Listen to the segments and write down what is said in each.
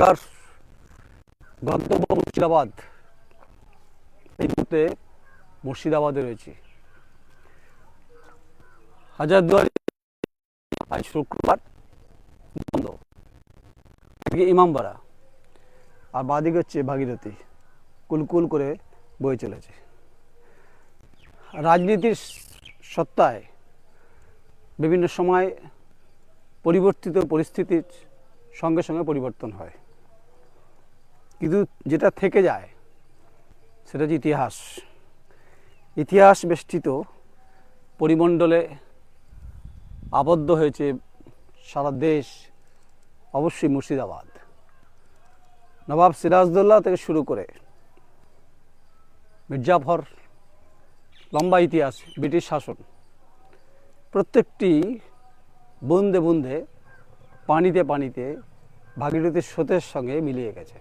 আজকার গন্তব্য মুর্শিদাবাদ। এই মুহূর্তে মুর্শিদাবাদে রয়েছি। হাজারদুয়ারি আজ শুক্রবার বন্ধ। ইমামবাড়া আর বাদিকে হচ্ছে ভাগীরথী। কুলকুল করে বয়ে চলেছে। রাজনীতির সত্তায় বিভিন্ন সময় পরিবর্তিত পরিস্থিতির সঙ্গে সঙ্গে পরিবর্তন হয়। কিন্তু যেটা থেকে যায়, সেটা হচ্ছে ইতিহাস। ইতিহাস বেষ্টিত পরিমণ্ডলে আবদ্ধ হয়েছে সারা দেশ, অবশ্যই মুর্শিদাবাদ। নবাব সিরাজদৌল্লা থেকে শুরু করে মির্জাফর, লম্বা ইতিহাস, ব্রিটিশ শাসন, প্রত্যেকটি বুন্দে বুন্দে পানিতে পানিতে ভাগীরথীর স্রোতের সঙ্গে মিলিয়ে গেছে।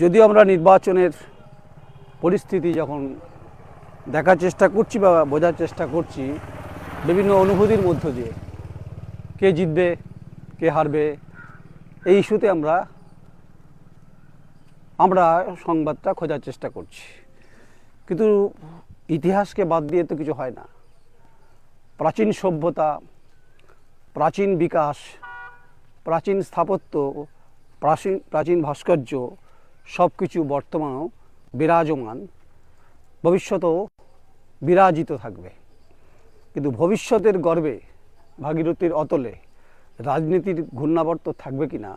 যদিও আমরা নির্বাচনের পরিস্থিতি যখন দেখার চেষ্টা করছি বা বোঝার চেষ্টা করছি, বিভিন্ন অনুভূতির মধ্য দিয়ে, কে জিতবে, কে হারবে, এই ইস্যুতে আমরা আমরা সংবাদটা খোঁজার চেষ্টা করছি। কিন্তু ইতিহাসকে বাদ দিয়ে তো কিছু হয় না। প্রাচীন সভ্যতা, প্রাচীন বিকাশ, প্রাচীন স্থাপত্য, প্রাচীন প্রাচীন ভাস্কর্য সব কিছু বর্তমানেও বিরাজমান, ভবিষ্যতেও বিরাজিত থাকবে। কিন্তু ভবিষ্যতের গর্বে ভাগীরথীর অতলে রাজনীতির ঘূর্ণাবর্ত থাকবে কি না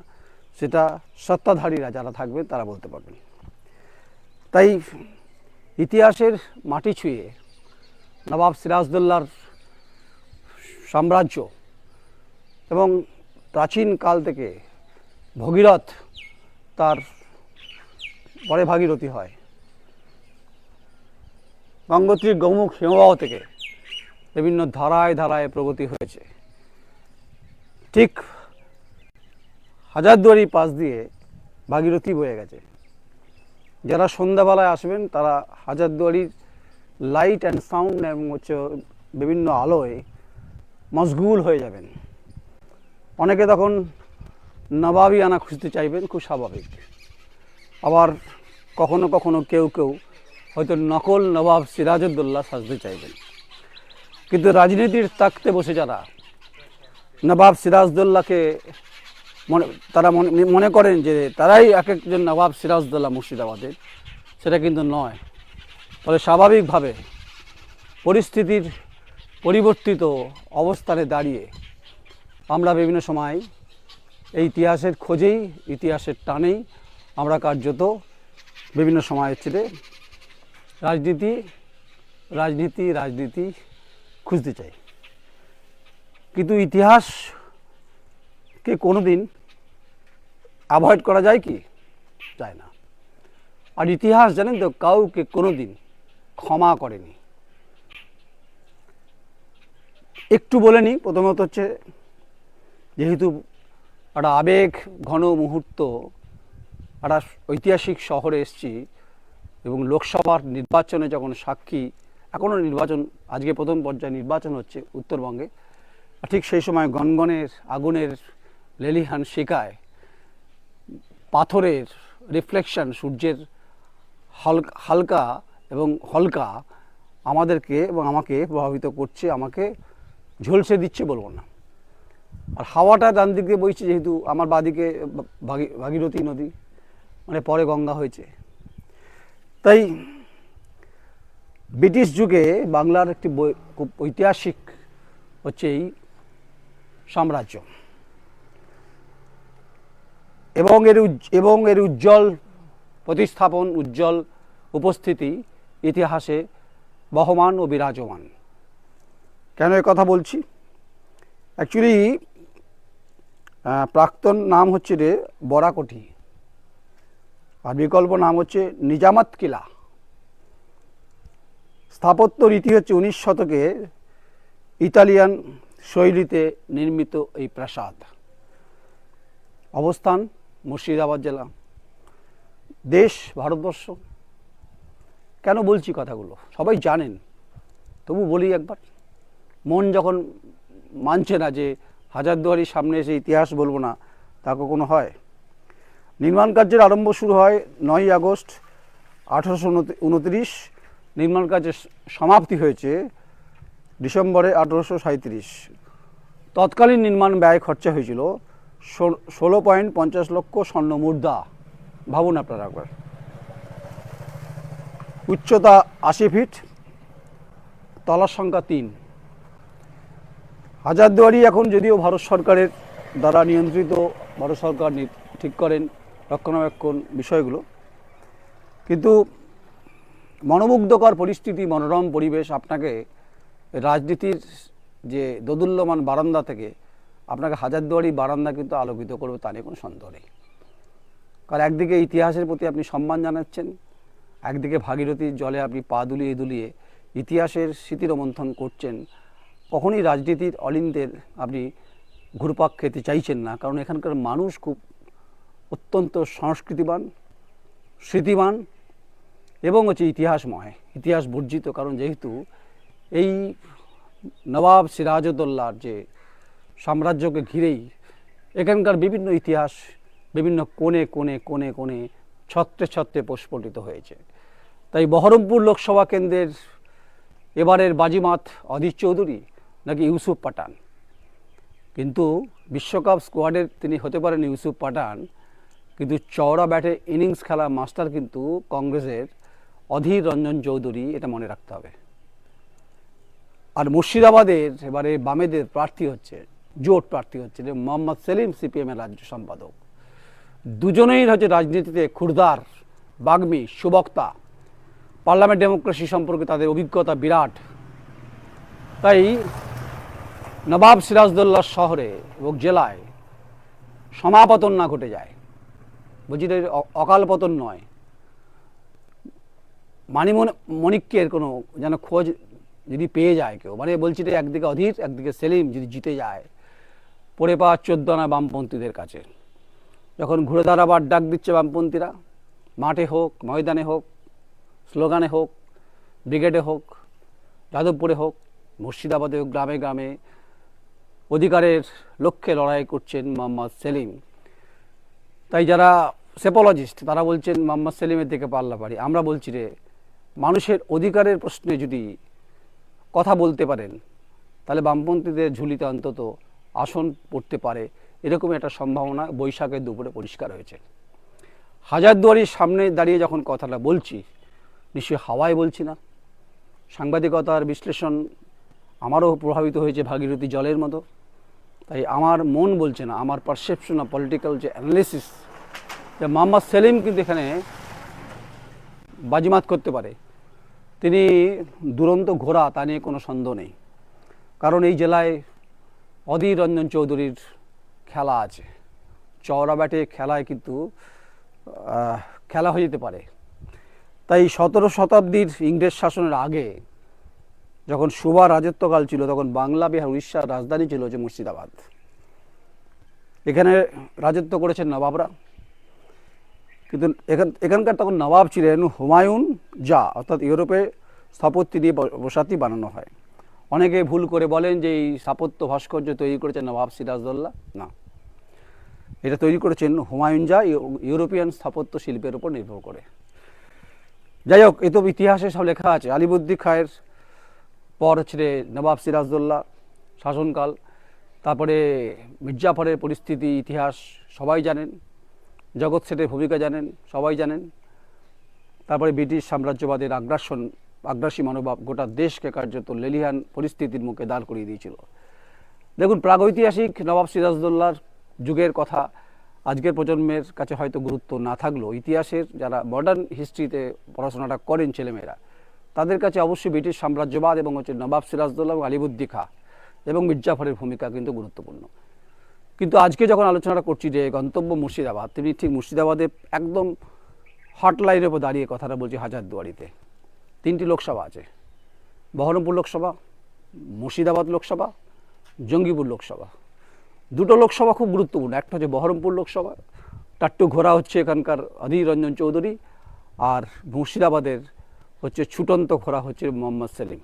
সেটা সত্তাধারীরা যারা থাকবে তারা বলতে পারবেন। তাই ইতিহাসের মাটি ছুঁয়ে নবাব সিরাজদৌল্লার সাম্রাজ্য এবং প্রাচীন কাল থেকে ভগীরথ তার পরে ভাগীরথী হয়। গঙ্গোত্রীর গৌমুখ হিমবাহ থেকে বিভিন্ন ধারায় ধারায় প্রগতি হয়েছে। ঠিক হাজারদুয়ারি পাশ দিয়ে ভাগীরথী বয়ে গেছে। যারা সন্ধ্যাবেলায় আসবেন, তারা হাজারদুয়ারির লাইট অ্যান্ড সাউন্ড এবং হচ্ছে বিভিন্ন আলোয় মশগুল হয়ে যাবেন। অনেকে তখন নবাবি আনা খুঁজতে চাইবেন, খুব স্বাভাবিক। আবার কখনো কখনো কেউ কেউ হয়তো নকল নবাব সিরাজউদ্দৌল্লা সাজতে চাইবেন। কিন্তু রাজনীতির তাকতে বসে যারা নবাব সিরাজদৌল্লাকে মনে, তারা মনে করেন যে তারাই এক একজন নবাব সিরাজদৌল্লা মুর্শিদাবাদের, সেটা কিন্তু নয়। ফলে স্বাভাবিকভাবে পরিস্থিতির পরিবর্তিত অবস্থানে দাঁড়িয়ে আমরা বিভিন্ন সময় এই ইতিহাসের খোঁজেই, ইতিহাসের টানেই আমরা কার্যত বিভিন্ন সময় ছেড়ে রাজনীতি রাজনীতি রাজনীতি খুঁজতে চাই। কিন্তু ইতিহাসকে কোনো দিন অ্যাভয়েড করা যায় কি? যায় না। আর ইতিহাস জানেন তো, কাউকে কোনো দিন ক্ষমা করেনি। একটু বলে নিই, প্রথমত হচ্ছে যেহেতু একটা আবেগ ঘন মুহূর্ত একটা ঐতিহাসিক শহরে এসছি এবং লোকসভার নির্বাচনে যখন সাক্ষী এখনও নির্বাচন, আজকে প্রথম পর্যায়ে নির্বাচন হচ্ছে উত্তরবঙ্গে। ঠিক সেই সময় গনগনের আগুনের লেলিহান শিকায়, পাথরের রিফ্লেকশন, সূর্যের হালকা হালকা এবং হলকা আমাদেরকে এবং আমাকে প্রভাবিত করছে, আমাকে ঝলসে দিচ্ছে বলব না। আর হাওয়াটা ডান দিক দিয়ে বইছে যেহেতু আমার বাদিকে ভাগীরথী নদী। মানে পরে গঙ্গা হয়েছে। তাই ব্রিটিশ যুগে বাংলার একটি খুব ঐতিহাসিক হচ্ছে এই সাম্রাজ্য। এবং এর এবং এর উজ্জ্বল প্রতিস্থাপন, উজ্জ্বল উপস্থিতি ইতিহাসে বহমান ও বিরাজমান। কেন এ কথা বলছি? অ্যাকচুয়ালি প্রাক্তন নাম হচ্ছে রে বরাকটি। আর বিকল্প নাম হচ্ছে নিজামাত কিলা। স্থাপত্য রীতি হচ্ছে উনিশ শতকে ইতালিয়ান শৈলীতে নির্মিত এই প্রাসাদ। অবস্থান মুর্শিদাবাদ জেলা। দেশ, ভারতবর্ষ। কেন বলছি কথাগুলো? সবাই জানেন। তবু বলি একবার। মন যখন মানছে না যে হাজারদুয়ারির সামনে এসে ইতিহাস বলব না, তা কখনো হয়? নির্মাণ কার্যের আরম্ভ শুরু হয় নয়ই আগস্ট আঠারোশো উনত্রিশ। নির্মাণ কাজের সমাপ্তি হয়েছে ডিসেম্বরে আঠারোশো সাঁত্রিশ তৎকালীন নির্মাণ ব্যয় খরচা হয়েছিল ষোলো পয়েন্ট পঞ্চাশ লক্ষ স্বর্ণ মুদ্রা। ভাবুন আপনারা একবার। উচ্চতা আশি ফিট, তলার সংখ্যা তিন। হাজারদুয়ারি এখন যদিও ভারত সরকারের দ্বারা নিয়ন্ত্রিত, ভারত সরকার ঠিক করেন রক্ষণাবেক্ষণ বিষয়গুলো। কিন্তু মনোমুগ্ধকর পরিস্থিতি, মনোরম পরিবেশ আপনাকে রাজনীতির যে দোদুল্যমান বারান্দা থেকে আপনাকে হাজারদুয়ারি বারান্দা কিন্তু আলোকিত করবে, তা নিয়ে কোনো সন্দেহ নেই। কারণ একদিকে ইতিহাসের প্রতি আপনি সম্মান জানাচ্ছেন, একদিকে ভাগীরথীর জলে আপনি পা দুলিয়ে দুলিয়ে ইতিহাসের স্মৃতির মন্থন করছেন, কখনই রাজনীতির অলিন্দের আপনি ঘুরপাক খেতে চাইছেন না, কারণ এখানকার মানুষ খুব অত্যন্ত সংস্কৃতিবান, স্মৃতিবান এবং হচ্ছে ইতিহাসময়, ইতিহাস বর্জিত। কারণ যেহেতু এই নবাব সিরাজউদ্দৌলার যে সাম্রাজ্যকে ঘিরেই এখানকার বিভিন্ন ইতিহাস বিভিন্ন কোণে কোণে কোণে কোণে ছত্রে ছত্রে প্রস্ফুটিত হয়েছে। তাই বহরমপুর লোকসভা কেন্দ্রের এবারের বাজিমাত অধীর চৌধুরী নাকি ইউসুফ পাঠান। কিন্তু বিশ্বকাপ স্কোয়াডের তিনি হতে পারেন ইউসুফ পাঠান কিন্তু চওড়া ব্যাটে ইনিংস খেলা মাস্টার কিন্তু কংগ্রেসের অধীর রঞ্জন চৌধুরী এটা মনে রাখতে হবে। আর মুর্শিদাবাদের এবারে বামেদের প্রার্থী হচ্ছে, জোট প্রার্থী হচ্ছে মোহাম্মদ সেলিম, সিপিএমের রাজ্য সম্পাদক। দুজনেই হচ্ছে রাজনীতিতে ক্ষুরদার বাগ্মী, সুবক্তা। পার্লামেন্ট ডেমোক্রেসি সম্পর্কে তাদের অভিজ্ঞতা বিরাট। তাই নবাব সিরাজদৌল্লা শহরে এবং জেলায় সমাপতন না ঘটে যায়। বলছি অকাল পতন নয়। মানিমন মণিক্যের কোনো যেন খোঁজ যদি পেয়ে যায় কেউ মানে বলছি এটা একদিকে অধীর, একদিকে সেলিম যদি জিতে যায়, পড়ে পাওয়া চোদ্দ আনা বামপন্থীদের কাছে। যখন ঘুরে দাঁড়াবার ডাক দিচ্ছে বামপন্থীরা, মাঠে হোক, ময়দানে হোক, স্লোগানে হোক, ব্রিগেডে হোক, যাদবপুরে হোক, মুর্শিদাবাদে হোক, গ্রামে গ্রামে অধিকারের লক্ষ্যে লড়াই করছেন মোহাম্মদ সেলিম। তাই যারা সেপোলজিস্ট, তারা বলছেন মোহাম্মদ সেলিমের দিকে পাল্লা পারি আমরা বলছি রে, মানুষের অধিকারের প্রশ্নে যদি কথা বলতে পারেন, তাহলে বামপন্থীদের ঝুলিতে অন্তত আসন পড়তে পারে। এরকম একটা সম্ভাবনা বৈশাখের দুপুরে পরিষ্কার হয়েছে। হাজারদুয়ারির সামনে দাঁড়িয়ে যখন কথাটা বলছি, নিশ্চয়ই হাওয়ায় বলছি না। সাংবাদিকতার বিশ্লেষণ আমারও প্রভাবিত হয়েছে ভাগীরথী জলের মতো। তাই আমার মন বলছে না, আমার পারসেপশন অফ পলিটিক্যাল যে অ্যানালিসিস যে মোহাম্মদ সেলিম কিন্তু এখানে বাজিমাত করতে পারে। তিনি দুরন্ত ঘোড়া, তা নিয়ে কোনো সন্দেহ নেই। কারণ এই জেলায় অধীর রঞ্জন চৌধুরীর খেলা আছে। চওড়া ব্যাটে খেলায় কিন্তু খেলা হয়ে যেতে পারে। তাই সতেরো শতাব্দীর ইংরেজ শাসনের আগে যখন সুবা রাজত্বকাল ছিল, তখন বাংলা, বিহার, উড়িষ্যার রাজধানী ছিল যে মুর্শিদাবাদ। এখানে রাজত্ব করেছেন নবাবরা। কিন্তু এখান, এখানকার তখন নবাব ছিলেন হুমায়ুন যা অর্থাৎ ইউরোপে স্থাপত্যি দিয়ে বসাতি বানানো হয়। অনেকে ভুল করে বলেন যে এই স্থাপত্য ভাস্কর্য তৈরি করেছেন নবাব সিরাজদৌল্লা না। এটা তৈরি করেছেন হুমায়ুন যা ইউ- ইউরোপিয়ান স্থাপত্য শিল্পের উপর নির্ভর করে। যাই হোক, এ তো ইতিহাসে সব লেখা আছে। আলিবুদ্দিন খায়ের পর হচ্ছে নবাব সিরাজদৌল্লা শাসনকাল, তারপরে মির্জাফরের পরিস্থিতি, ইতিহাস, সবাই জানেন। জগৎ সেটের ভূমিকা জানেন, সবাই জানেন। তারপরে ব্রিটিশ সাম্রাজ্যবাদের আগ্রাসন, আগ্রাসী মনোভাব গোটা দেশকে কার্যত লেলিহান পরিস্থিতির মুখে দাঁড় করিয়ে দিয়েছিল। দেখুন, প্রাগৈতিহাসিক নবাব সিরাজদৌল্লার যুগের কথা আজকের প্রজন্মের কাছে হয়তো গুরুত্ব না থাকলেও ইতিহাসের যারা মডার্ন হিস্ট্রিতে পড়াশোনাটা করেন ছেলেমেয়েরা তাদের কাছে অবশ্যই ব্রিটিশ সাম্রাজ্যবাদ এবং হচ্ছে নবাব সিরাজদৌল্লা এবং আলিবুদ্দি খা এবং মির্জাফরের ভূমিকা কিন্তু গুরুত্বপূর্ণ। কিন্তু আজকে যখন আলোচনাটা করছি যে গন্তব্য মুর্শিদাবাদ, তিনি ঠিক মুর্শিদাবাদে একদম হটলাইনের উপর দাঁড়িয়ে কথাটা বলছি হাজারদুয়ারিতে। তিনটি লোকসভা আছে। বহরমপুর লোকসভা, মুর্শিদাবাদ লোকসভা, জঙ্গিপুর লোকসভা। দুটো লোকসভা খুব গুরুত্বপূর্ণ। একটা হচ্ছে বহরমপুর লোকসভা টাট্টু ঘোরা হচ্ছে এখানকার অধীর রঞ্জন চৌধুরী আর মুর্শিদাবাদের হচ্ছে ছুটন্ত ঘোরা হচ্ছে মোহাম্মদ সেলিম।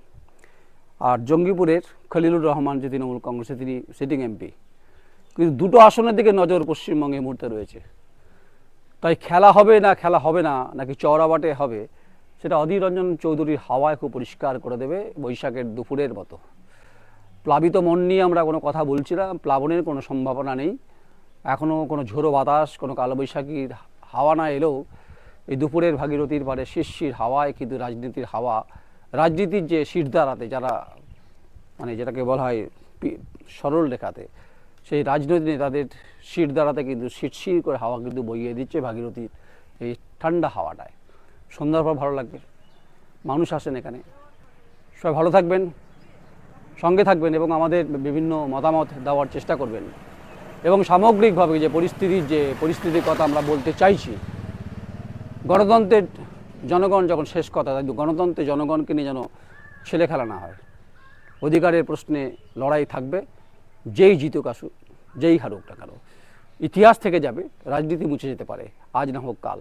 আর জঙ্গিপুরের খলিলুর রহমান যে তৃণমূল কংগ্রেসে তিনি সিটিং এমপি কিন্তু দুটো আসনের দিকে নজর পশ্চিমবঙ্গে মুহূর্তে রয়েছে। তাই খেলা হবে না, খেলা হবে না, নাকি চওড়াবাটে হবে, সেটা অধীর রঞ্জন চৌধুরীর হাওয়ায় খুব পরিষ্কার করে দেবে বৈশাখের দুপুরের মতো। প্লাবিত মন নিয়ে আমরা কোনো কথা বলছি না, প্লাবনের কোনো সম্ভাবনা নেই। এখনও কোনো ঝোড়ো বাতাস, কোনো কালবৈশাখীর হাওয়া না এলেও এই দুপুরের ভাগীরথীর পারে শিরশির হাওয়ায় কিন্তু রাজনীতির হাওয়া, রাজনীতির যে শিরদাঁড়াতে যারা মানে যেটাকে বলা হয় সরল রেখাতে, সেই রাজনৈতিক নেতাদের দ্বারাতে কিন্তু শিরশির করে হাওয়া কিন্তু বইয়ে দিচ্ছে ভাগীরথীর এই ঠান্ডা হাওয়াটায়। সন্ধ্যার পর ভালো লাগবে। মানুষ আসেন এখানে। সবাই ভালো থাকবেন, সঙ্গে থাকবেন এবং আমাদের বিভিন্ন মতামত দেওয়ার চেষ্টা করবেন। এবং সামগ্রিকভাবে যে পরিস্থিতির যে পরিস্থিতির কথা আমরা বলতে চাইছি গণতন্ত্রের জনগণ যখন শেষ কথা তাই গণতন্ত্রে জনগণকে নিয়ে যেন ছেলে খেলা না হয়। অধিকারের প্রশ্নে লড়াই থাকবে, যেই জিতুক আসুক, যেই হারুক না কেন। ইতিহাস থেকে যাবে, রাজনীতি মুছে যেতে পারে, আজ না হোক কাল।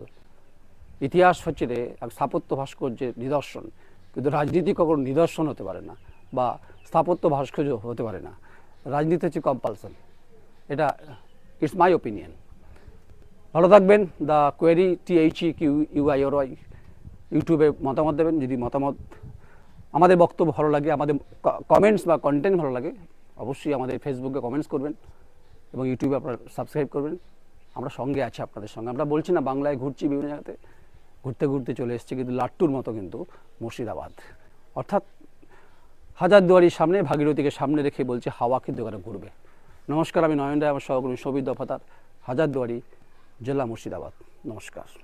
ইতিহাস হচ্ছে রে এক স্থাপত্য ভাস্কর্যের নিদর্শন। কিন্তু রাজনীতি কখনো নিদর্শন হতে পারে না, বা স্থাপত্য ভাস্কর্য হতে পারে না। রাজনীতি হচ্ছে কম্পালসন এটা ইটস মাই ওপিনিয়ন ভালো থাকবেন। The query T H E Q U I O R Y ইউটিউবে মতামত দেবেন। যদি মতামত আমাদের বক্তব্য ভালো লাগে, আমাদের কমেন্টস বা কন্টেন্ট ভালো লাগে, অবশ্যই আমাদের ফেসবুকে কমেন্টস করবেন এবং ইউটিউবে আপনারা সাবস্ক্রাইব করবেন। আমরা সঙ্গে আছি আপনাদের সঙ্গে। আমরা বলছি না, বাংলায় ঘুরছি বিভিন্ন জায়গাতে। ঘুরতে ঘুরতে চলে এসেছি, কিন্তু লাট্টুর মতো কিন্তু মুর্শিদাবাদ। অর্থাৎ হাজারদুয়ারির সামনে, ভাগীরথীকে সামনে রেখে বলছে হাওয়া কিন্তু ঘুরবে। নমস্কার, আমি নয়ন রায় আমার সহকর্মী সবিত দফাতার হাজারদুয়ারি জেলা মুর্শিদাবাদ। নমস্কার।